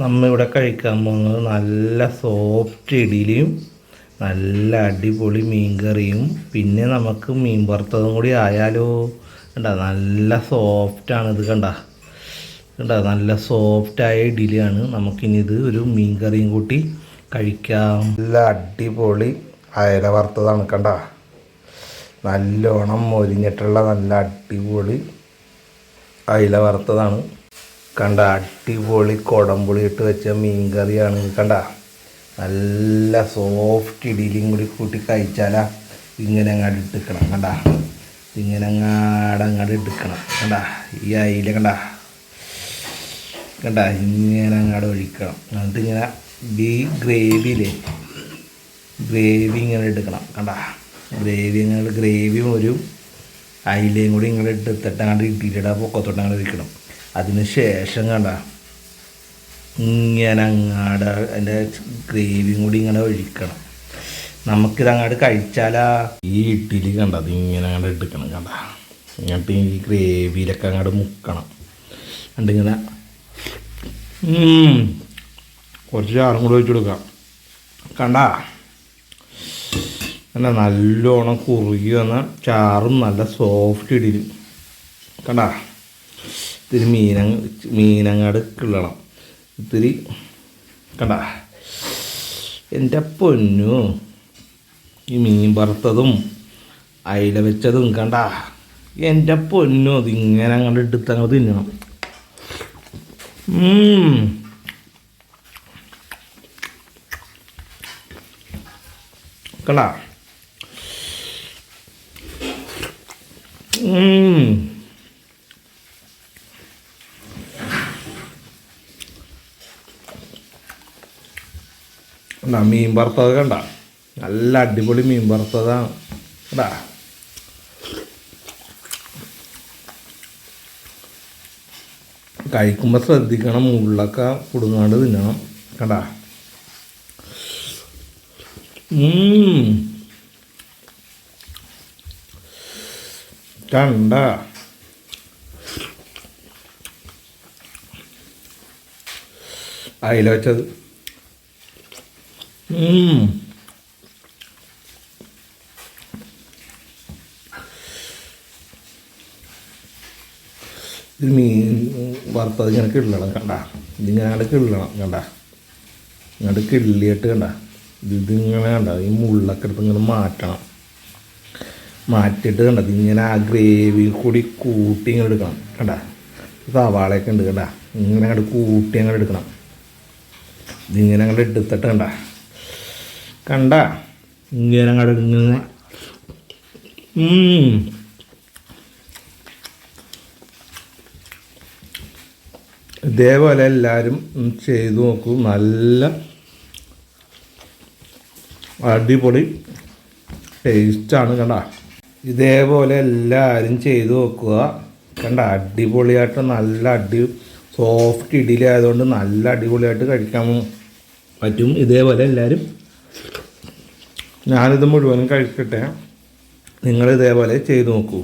നമ്മ ഇവിടെ കഴിക്കാൻ പോകുന്നത് നല്ല സോഫ്റ്റ് ഇഡലിയും നല്ല അടിപൊളി മീൻ കറിയും പിന്നെ നമുക്ക് മീൻ വറുത്തതും കൂടി ആയാലോ. കണ്ട നല്ല സോഫ്റ്റാണ് ഇത് കണ്ട. കണ്ട നല്ല സോഫ്റ്റായ ഇഡലിയാണ് നമുക്കിനിത് ഒരു മീൻ കറിയും കൂട്ടി കഴിക്കാം. നല്ല അടിപൊളി അയല വറുത്തതാണ് കണ്ട. നല്ലോണം മൊരിഞ്ഞിട്ടുള്ള നല്ല അടിപൊളി അയില വറുത്തതാണ്. കണ്ട അടിപൊളി കുടംപുളി ഇട്ട് വെച്ച മീൻ കറിയാണ് കണ്ട നല്ല സോഫ്റ്റ് ഇടിയിലും കൂടി കൂട്ടി കഴിച്ചാലാ ഇങ്ങനെ അങ്ങാട് ഇട്ടിക്കണം. കണ്ട ഇങ്ങനെ അങ്ങാട് അങ്ങാട് ഇട്ടിക്കണം കണ്ട ഈ അയില കണ്ട കണ്ട ഇങ്ങനെ അങ്ങാട് ഒഴിക്കണം. എന്നിട്ട് ഇങ്ങനെ ബീ ഗ്രേവിയിലേ ഗ്രേവി ഇങ്ങനെ എടുക്കണം കണ്ട ഗ്രേവി ഇങ്ങനെ ഗ്രേവിയും ഒരു അയിലയും കൂടി ഇങ്ങനെ എടുത്തിട്ട് അങ്ങോട്ട് ഇട്ടിട്ട് പൊക്കത്തോട്ട് അങ്ങനെ വെക്കണം. അതിന് ശേഷം കണ്ട ഇങ്ങനെ അങ്ങാട് അതിന്റെ ഗ്രേവിയും കൂടി ഇങ്ങനെ ഒഴിക്കണം. നമുക്കിത് അങ്ങോട്ട് കഴിച്ചാലാ? ഈ ഇഡ്ഡലി കണ്ട അത് ഇങ്ങനെ അങ്ങോട്ട് എടുക്കണം കണ്ട. എന്നിട്ട് ഈ ഗ്രേവിയിലൊക്കെ അങ്ങോട്ട് മുക്കണം. കണ്ടിങ്ങനെ. കുറച്ച് ചാറും കൂടി ഒഴിച്ചു കൊടുക്കാം. കണ്ട? അങ്ങനെ നല്ലോണം കുറുകി വന്ന ചാറും നല്ല സോഫ്റ്റ് ഇടിയിൽ കണ്ട? ഇത്തിരി മീന മീനങ്ങാട് കിള്ളണം. ഇത്തിരി കണ്ട എന്റെ പൊന്നു ഈ മീൻ വറുത്തതും അയില വെച്ചതും കണ്ട എന്റെ പൊന്നു അതിങ്ങനെ അങ്ങോട്ട് എടുത്ത് അങ്ങോട്ട് തിന്നണം. കണ്ട. കണ്ട മീൻ വറുത്തത് കണ്ട? നല്ല അടിപൊളി മീൻ വറുത്തതാണ് കണ്ടാ? കഴിക്കുമ്പോൾ ശ്രദ്ധിക്കണം മുള്ളൊക്കെ കുടുങ്ങാണ്ട് തിന്നണം. കണ്ടാ. കണ്ട? അയില വെച്ചത്. ഇത് മീൻ വറുത്തത് ഇങ്ങനെ കിള്ളണം. കണ്ട? ഇതിങ്ങനെ അങ്ങോട്ട് കിള്ളണം കണ്ട? ഇങ്ങോട്ട് കിള്ളിയിട്ട് കണ്ട? ഇത് ഇതിങ്ങനെ കണ്ട? ഈ മുള്ളൊക്കെ എടുത്ത് ഇങ്ങനെ മാറ്റണം. മാറ്റിയിട്ട് കണ്ട? ഇതിങ്ങനെ ആ ഗ്രേവി കൂടി കൂട്ടി ഇങ്ങനെ എടുക്കണം കണ്ട? സവാളയൊക്കെ ഉണ്ട് കണ്ട? ഇങ്ങനെ അങ്ങോട്ട് കൂട്ടി അങ്ങോട്ട് എടുക്കണം. ഇതിങ്ങനെ അങ്ങോട്ട് എടുത്തിട്ട് കണ്ട? കണ്ട? ഇങ്ങനെ ഉം. ഇതേപോലെ എല്ലാവരും ചെയ്തു നോക്കൂ. നല്ല അടിപൊളി ടേസ്റ്റാണ് കണ്ട. ഇതേപോലെ എല്ലാവരും ചെയ്തു നോക്കുക. കണ്ട അടിപൊളിയായിട്ട് നല്ല അടി സോഫ്റ്റ് ഇഡലി ആയതുകൊണ്ട് നല്ല അടിപൊളിയായിട്ട് കഴിക്കാൻ പറ്റും. ഇതേപോലെ എല്ലാവരും ഞാനിത് മുഴുവനും കഴിക്കട്ടെ. നിങ്ങൾ ഇതേപോലെ ചെയ്തു നോക്കൂ.